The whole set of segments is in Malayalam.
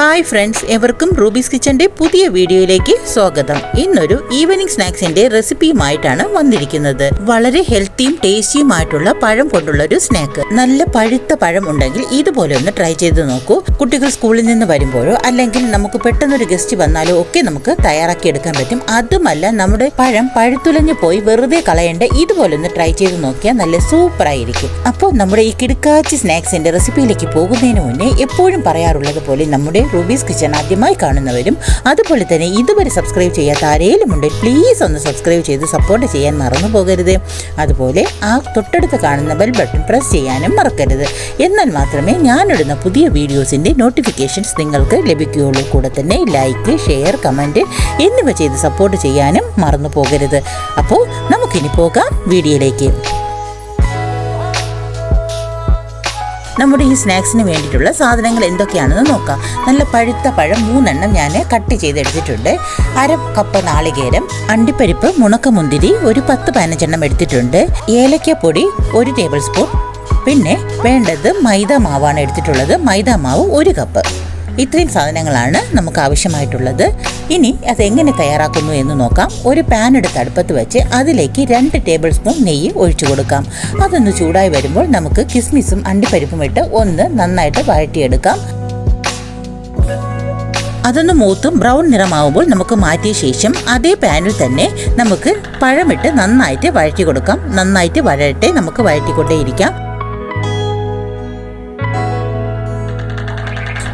ഹായ് ഫ്രണ്ട്സ് എവർക്കും റൂബീസ് കിച്ചന്റെ പുതിയ വീഡിയോയിലേക്ക് സ്വാഗതം. ഇന്നൊരു ഈവനിങ് സ്നാക്സിന്റെ റെസിപ്പിയുമായിട്ടാണ് വന്നിരിക്കുന്നത്. വളരെ ഹെൽത്തിയും ടേസ്റ്റിയുമായിട്ടുള്ള പഴം കൊണ്ടുള്ള ഒരു സ്നാക്ക് നല്ല പഴുത്ത പഴം ഉണ്ടെങ്കിൽ ഇതുപോലെ ഒന്ന് ട്രൈ ചെയ്ത് നോക്കൂ. കുട്ടികൾ സ്കൂളിൽ നിന്ന് വരുമ്പോഴോ അല്ലെങ്കിൽ നമുക്ക് പെട്ടെന്നൊരു ഗസ്റ്റ് വന്നാലോ ഒക്കെ നമുക്ക് തയ്യാറാക്കി എടുക്കാൻ പറ്റും. അതുമല്ല നമ്മുടെ പഴം പഴുത്തുലഞ്ഞു പോയി വെറുതെ കളയേണ്ട ഇതുപോലെ ഒന്ന് ട്രൈ ചെയ്ത് നോക്കിയാൽ നല്ല സൂപ്പർ ആയിരിക്കും. അപ്പോൾ നമ്മുടെ ഈ കിടുക്കാച്ചി സ്നാക്സിന്റെ റെസിപ്പിയിലേക്ക് പോകുന്നതിന് മുന്നേ എപ്പോഴും പറയാറുള്ളത് പോലെ നമ്മുടെ റൂബീസ് കിച്ചൺ ആദ്യമായി കാണുന്നവരും അതുപോലെ തന്നെ ഇതുവരെ സബ്സ്ക്രൈബ് ചെയ്യാത്ത ആരെങ്കിലും ഉണ്ട് പ്ലീസ് ഒന്ന് സബ്സ്ക്രൈബ് ചെയ്ത് സപ്പോർട്ട് ചെയ്യാൻ മറന്നു പോകരുത്. അതുപോലെ ആ തൊട്ടടുത്ത് കാണുന്ന ബെൽ ബട്ടൺ പ്രസ് ചെയ്യാനും മറക്കരുത്. എന്നാൽ മാത്രമേ ഞാനിടുന്ന പുതിയ വീഡിയോസിന്റെ നോട്ടിഫിക്കേഷൻസ് നിങ്ങൾക്ക് ലഭിക്കുകയുള്ളൂ. കൂടെ തന്നെ ലൈക്ക് ഷെയർ കമന്റ് എന്നിവ ചെയ്ത് സപ്പോർട്ട് ചെയ്യാനും മറന്നു പോകരുത്. അപ്പോൾ നമുക്കിനി പോകാം വീഡിയോയിലേക്ക്. നമ്മുടെ ഈ സ്നാക്സിന് വേണ്ടിയിട്ടുള്ള സാധനങ്ങൾ എന്തൊക്കെയാണെന്ന് നോക്കാം. നല്ല പഴുത്ത പഴം മൂന്നെണ്ണം ഞാൻ കട്ട് ചെയ്തെടുത്തിട്ടുണ്ട്. അര കപ്പ് നാളികേരം അണ്ടിപ്പരിപ്പ് മുണക്കമുന്തിരി ഒരു പത്ത് പതിനഞ്ചെണ്ണം എടുത്തിട്ടുണ്ട്. ഏലക്കപ്പൊടി ഒരു ടേബിൾ സ്പൂൺ. പിന്നെ വേണ്ടത് മൈദ മാവാണ് എടുത്തിട്ടുള്ളത്. മൈദ മാവ് ഒരു കപ്പ്. ഇത്രയും സാധനങ്ങളാണ് നമുക്ക് ആവശ്യമായിട്ടുള്ളത് ഇനി അത് എങ്ങനെ തയ്യാറാക്കുന്നു എന്ന് നോക്കാം. ഒരു പാൻ എടുത്ത് അടുപ്പത്ത് വെച്ച് അതിലേക്ക് രണ്ട് ടേബിൾ സ്പൂൺ നെയ്യ് ഒഴിച്ചു കൊടുക്കാം. അതൊന്ന് ചൂടായി വരുമ്പോൾ നമുക്ക് കിസ്മിസും അണ്ടിപ്പരിപ്പും ഇട്ട് ഒന്ന് നന്നായിട്ട് വഴറ്റിയെടുക്കാം. അതൊന്ന് മൂത്തും ബ്രൗൺ നിറമാവുമ്പോൾ നമുക്ക് മാറ്റിയ ശേഷം അതേ പാനിൽ തന്നെ നമുക്ക് പഴമിട്ട് നന്നായിട്ട് വഴറ്റി കൊടുക്കാം നന്നായിട്ട് വഴട്ടെ നമുക്ക് വഴറ്റിക്കൊണ്ടേയിരിക്കാം.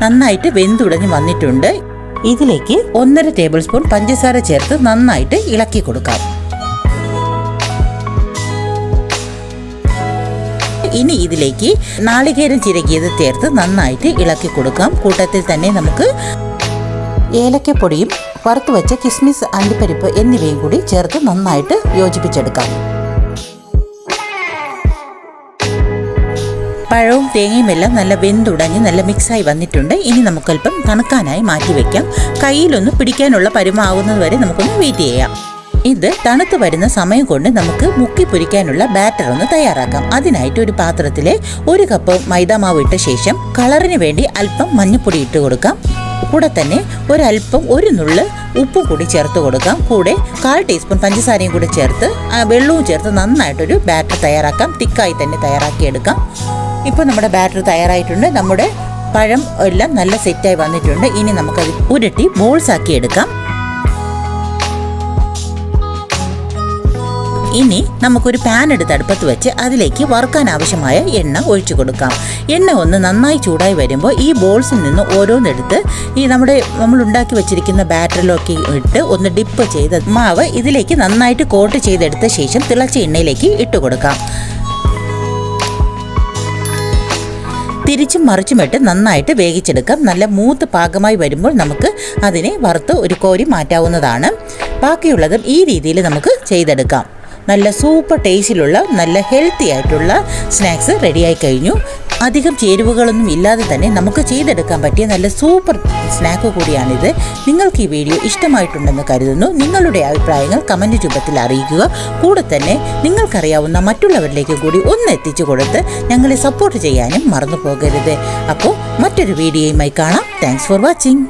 നന്നായിട്ട് വെന്തുടഞ്ഞ് വന്നിട്ടുണ്ട്. ഇതിലേക്ക് ഒന്നര ടേബിൾ സ്പൂൺ പഞ്ചസാര ചേർത്ത് നന്നായിട്ട് ഇളക്കി കൊടുക്കാം. ഇനി ഇതിലേക്ക് നാളികേരം ചിരകിയത് ചേർത്ത് നന്നായിട്ട് ഇളക്കി കൊടുക്കാം. കൂട്ടത്തിൽ തന്നെ നമുക്ക് ഏലക്കപ്പൊടിയും വറുത്ത് വെച്ച കിസ്മിസ് അണ്ടിപ്പരിപ്പ് എന്നിവയും കൂടി ചേർത്ത് നന്നായിട്ട് യോജിപ്പിച്ചെടുക്കാം. പഴവും തേങ്ങയും എല്ലാം നല്ല വെന്തുടഞ്ഞ് നല്ല മിക്സായി വന്നിട്ടുണ്ട്. ഇനി നമുക്കല്പം തണുക്കാനായി മാറ്റി വെക്കാം. കയ്യിലൊന്ന് പിടിക്കാനുള്ള പരുമാവുന്നത് വരെ നമുക്കൊന്ന് വെയിറ്റ് ചെയ്യാം. ഇത് തണുത്ത് വരുന്ന സമയം കൊണ്ട് നമുക്ക് മുക്കി പൊരിക്കാനുള്ള ബാറ്റർ ഒന്ന് തയ്യാറാക്കാം. അതിനായിട്ട് ഒരു പാത്രത്തിലെ ഒരു കപ്പ് മൈദാമാവ് ഇട്ട ശേഷം കളറിന് വേണ്ടി അല്പം മഞ്ഞൾപ്പൊടി ഇട്ട് കൊടുക്കാം. കൂടെ തന്നെ ഒരല്പം ഒരു നുള്ള് ഉപ്പും കൂടി ചേർത്ത് കൊടുക്കാം. കൂടെ കാൽ ടീസ്പൂൺ പഞ്ചസാരയും കൂടി ചേർത്ത് വെള്ളവും ചേർത്ത് നന്നായിട്ടൊരു ബാറ്റർ തയ്യാറാക്കാം. തിക്കായി തന്നെ തയ്യാറാക്കിയെടുക്കാം. ഇപ്പോൾ നമ്മുടെ ബാറ്റർ തയ്യാറായിട്ടുണ്ട്. നമ്മുടെ പഴം എല്ലാം നല്ല സെറ്റായി വന്നിട്ടുണ്ട്. ഇനി നമുക്കത് ഉരുട്ടി ബോൾസ് ആക്കി എടുക്കാം. ഇനി നമുക്കൊരു പാൻ എടുത്ത് അടുപ്പത്ത് വെച്ച് അതിലേക്ക് വറുക്കാൻ ആവശ്യമായ എണ്ണ ഒഴിച്ചു കൊടുക്കാം. എണ്ണ ഒന്ന് നന്നായി ചൂടായി വരുമ്പോൾ ഈ ബോൾസിൽ നിന്ന് ഓരോന്നെടുത്ത് ഈ നമ്മുടെ നമ്മൾ ഉണ്ടാക്കി വെച്ചിരിക്കുന്ന ബാറ്ററിലൊക്കെ ഇട്ട് ഒന്ന് ഡിപ്പ് ചെയ്ത് മാവ് ഇതിലേക്ക് നന്നായിട്ട് കോട്ട് ചെയ്തെടുത്ത ശേഷം തിളച്ച എണ്ണയിലേക്ക് ഇട്ട് കൊടുക്കാം. തിരിച്ചും മറിച്ചുമിട്ട് നന്നായിട്ട് വേവിച്ചെടുക്കാം. നല്ല മൂത്ത് പാകമായി വരുമ്പോൾ നമുക്ക് അതിനെ വറുത്ത് ഒരു കോരി മാറ്റാവുന്നതാണ്. ബാക്കിയുള്ളതും ഈ രീതിയിൽ നമുക്ക് ചെയ്തെടുക്കാം. നല്ല സൂപ്പർ ടേസ്റ്റിലുള്ള നല്ല ഹെൽത്തി ആയിട്ടുള്ള സ്നാക്സ് റെഡിയായി കഴിഞ്ഞു. അധികം ചേരുവകളൊന്നും ഇല്ലാതെ തന്നെ നമുക്ക് ചെയ്തെടുക്കാൻ പറ്റിയ നല്ല സൂപ്പർ സ്നാക്ക് കൂടിയാണിത്. നിങ്ങൾക്ക് ഈ വീഡിയോ ഇഷ്ടമായിട്ടുണ്ടെന്ന് കരുതുന്നു. നിങ്ങളുടെ അഭിപ്രായങ്ങൾ കമന്റ് രൂപത്തിൽ അറിയിക്കുക. കൂടെ തന്നെ നിങ്ങൾക്കറിയാവുന്ന മറ്റുള്ളവരിലേക്ക് കൂടി ഒന്ന് എത്തിച്ചു കൊടുത്ത് ഞങ്ങളെ സപ്പോർട്ട് ചെയ്യാനും മറന്നു പോകരുത് അപ്പോൾ മറ്റൊരു വീഡിയോയുമായി കാണാം. Thanks for watching